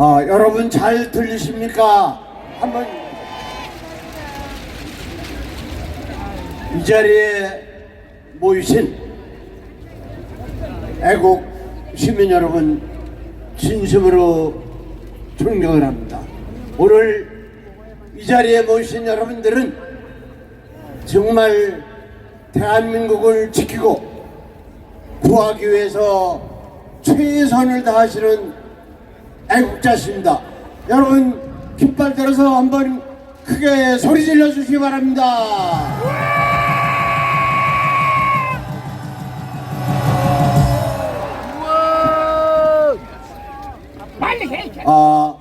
아, 여러분 잘 들리십니까? 한번 이 자리에 모이신 애국 시민 여러분 진심으로 존경을 합니다. 오늘 이 자리에 모이신 여러분들은 정말 대한민국을 지키고 구하기 위해서 최선을 다하시는 애국자십니다. 여러분 깃발 들어서 한번 크게 소리 질러 주시기 바랍니다. 아,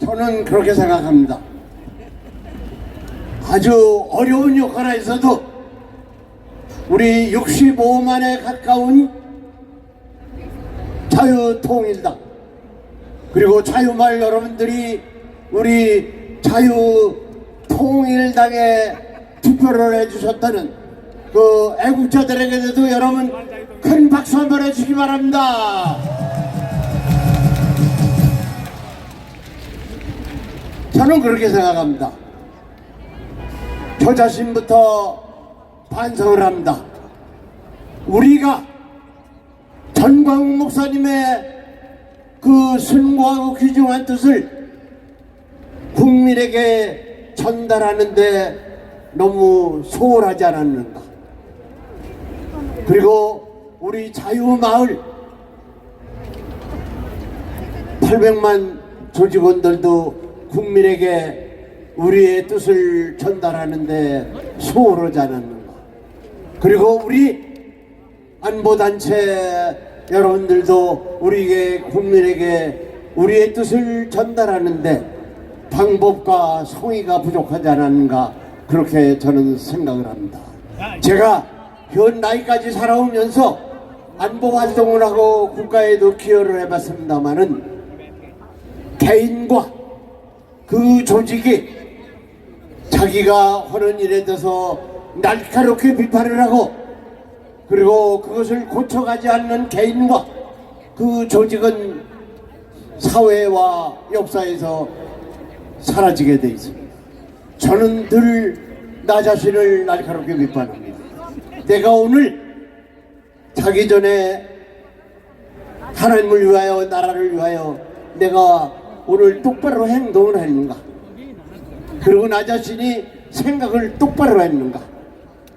저는 그렇게 생각합니다. 아주 어려운 역할에서도 우리 65만에 가까운 자유통일당 그리고 자유말 여러분들이 우리 자유 통일당에 투표를 해주셨다는 그 애국자들에게도 여러분 큰 박수 한번 해주시기 바랍니다. 저는 그렇게 생각합니다. 저 자신부터 반성을 합니다. 우리가 전광훈 목사님의 그 순고하고 귀중한 뜻을 국민에게 전달하는데 너무 소홀하지 않았는가. 그리고 우리 자유마을 800만 조직원들도 국민에게 우리의 뜻을 전달하는데 소홀하지 않았는가. 그리고 우리 안보단체 여러분들도 우리에게 국민에게 우리의 뜻을 전달하는데 방법과 성의가 부족하지 않았는가 그렇게 저는 생각을 합니다. 제가 현 나이까지 살아오면서 안보 활동을 하고 국가에도 기여를 해봤습니다마는 개인과 그 조직이 자기가 하는 일에 대해서 날카롭게 비판을 하고 그리고 그것을 고쳐가지 않는 개인과 그 조직은 사회와 역사에서 사라지게 돼 있습니다. 저는 늘 나 자신을 날카롭게 비판합니다. 내가 오늘 자기 전에 하나님을 위하여 나라를 위하여 내가 오늘 똑바로 행동을 했는가 그리고 나 자신이 생각을 똑바로 했는가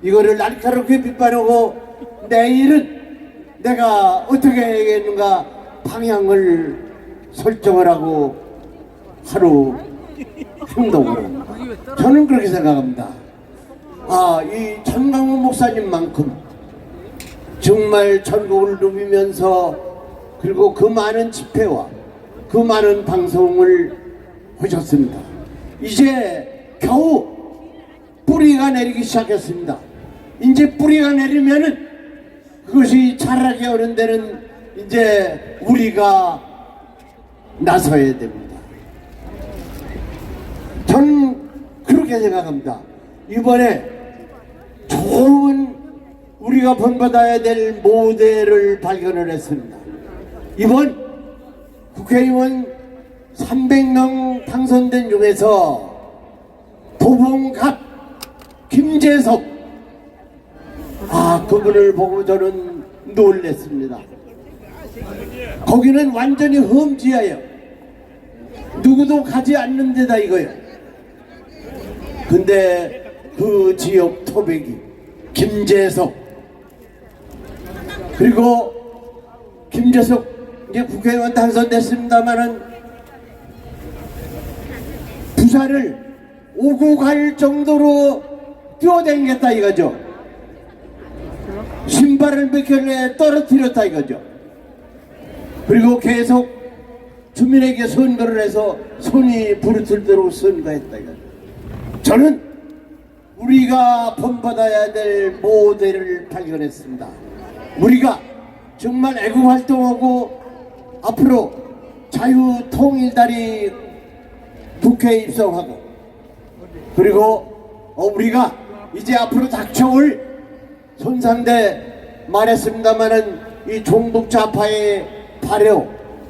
이거를 날카롭게 비판하고 내일은 내가 어떻게 해야겠는가 방향을 설정을 하고 하루 행동을. 저는 그렇게 생각합니다. 아, 이 전광훈 목사님만큼 정말 전국을 누비면서 그리고 그 많은 집회와 그 많은 방송을 하셨습니다. 이제 겨우 뿌리가 내리기 시작했습니다. 이제 뿌리가 내리면은 그것이 자라게 오는 데는 이제 우리가 나서야 됩니다. 전 그렇게 생각합니다. 이번에 좋은 우리가 본받아야 될 모델을 발견을 했습니다. 이번 국회의원 300명 당선된 중에서 도봉갑 김재석 아 그분을 보고 저는 놀랬습니다. 거기는 완전히 험지하여 누구도 가지 않는 데다 이거요. 근데 그 지역 토백이 김재석 그리고 김재석 이제 국회의원 당선됐습니다마는 부산을 오고 갈 정도로 뛰어댕겼다 이거죠. 신발을 몇 켤레 떨어뜨렸다 이거죠. 그리고 계속 주민에게 선거를 해서 손이 부르틀도록 선거했다 이거죠. 저는 우리가 본받아야 될 모델을 발견했습니다. 우리가 정말 애국 활동하고 앞으로 자유통일달이 국회에 입성하고 그리고 어, 우리가 이제 앞으로 닥쳐올 손상대 말했습니다마는 이 종북 좌파의 발효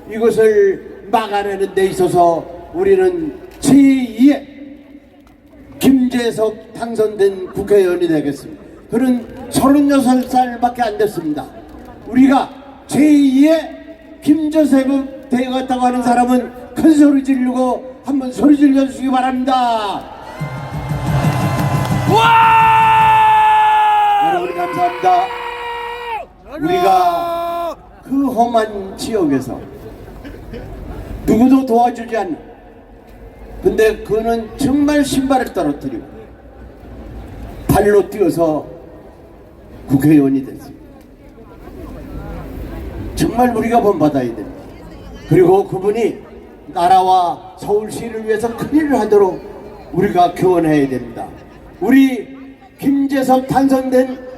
이것을 막아내는 데 있어서 우리는 제2의 김재석 당선된 국회의원이 되겠습니다. 그는 36살밖에 안 됐습니다. 우리가 제2의 김재석 되었다고 하는 사람은 큰 소리 지르고 한번 소리 질러주시기 바랍니다. 여러분 감사합니다. 우리가 그 험한 지역에서 누구도 도와주지 않는 근데 그는 정말 신발을 떨어뜨리고 발로 뛰어서 국회의원이 됐습니다. 정말 우리가 본받아야 됩니다. 그리고 그분이 나라와 서울시를 위해서 큰일을 하도록 우리가 교원해야 됩니다. 우리 김재석 당선된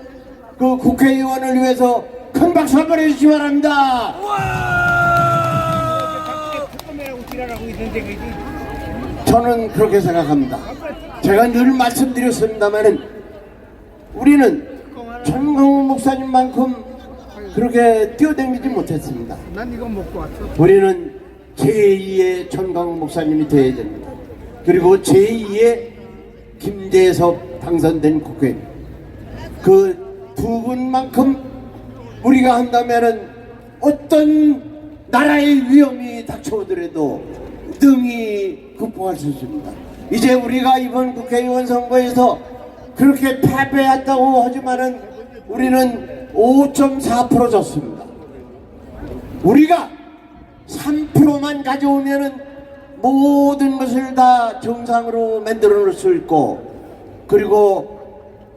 그 국회의원을 위해서 큰 박수 한번 해주시기 바랍니다. 저는 그렇게 생각합니다. 제가 늘 말씀드렸습니다만은 우리는 전광훈 목사님만큼 그렇게 뛰어다니지 못했습니다. 난 이거 먹고 왔어. 우리는 제2의 전광훈 목사님이 되어야 됩니다. 그리고 제2의 김재석 당선된 국회의원. 그 두 분만큼 우리가 한다면은 어떤 나라의 위험이 닥쳐오더라도 능히 극복할 수 있습니다. 이제 우리가 이번 국회의원 선거에서 그렇게 패배했다고 하지만은 우리는 5.4% 졌습니다. 우리가 3%만 가져오면은 모든 것을 다 정상으로 만들어 놓을 수 있고 그리고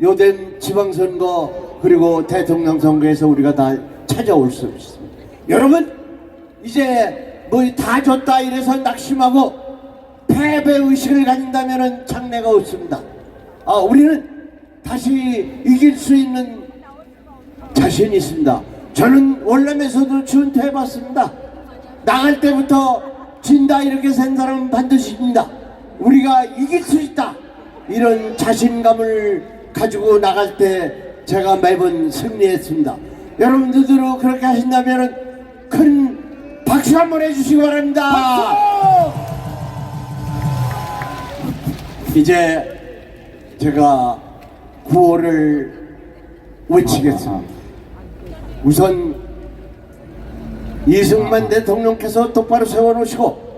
요된 지방선거 그리고 대통령 선거에서 우리가 다 찾아올 수 있습니다. 여러분 이제 뭐 다 줬다 이래서 낙심하고 패배 의식을 가진다면은 장래가 없습니다. 아 우리는 다시 이길 수 있는 자신이 있습니다. 저는 월남에서도 준퇴해봤습니다. 나갈 때부터 진다 이렇게 센 사람은 반드시 입니다. 우리가 이길 수 있다. 이런 자신감을 가지고 나갈 때 제가 매번 승리했습니다. 여러분들도 그렇게 하신다면 큰 박수 한번 해주시기 바랍니다. 이제 제가 구호를 외치겠습니다. 우선 이승만 대통령께서 똑바로 세워놓으시고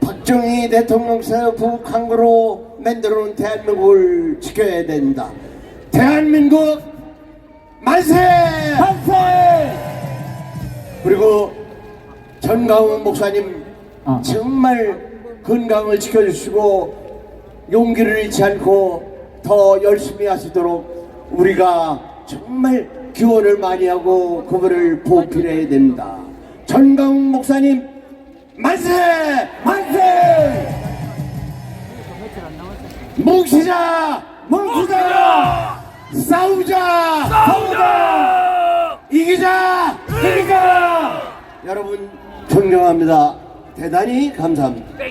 박정희 대통령께서 북한으로 만들어놓은 대한민국을 지켜야 된다. 대한민국 만세! 만세! 그리고 전강훈 목사님 정말 건강을 지켜주시고 용기를 잃지 않고 더 열심히 하시도록 우리가 정말 기원을 많이 하고 그분을 보필해야 됩니다. 전강훈 목사님 만세! 만세! 뭉치자! 뭉치자! 싸우자! 싸우자! 이기자! 이기자! 여러분 존경합니다. 대단히 감사합니다.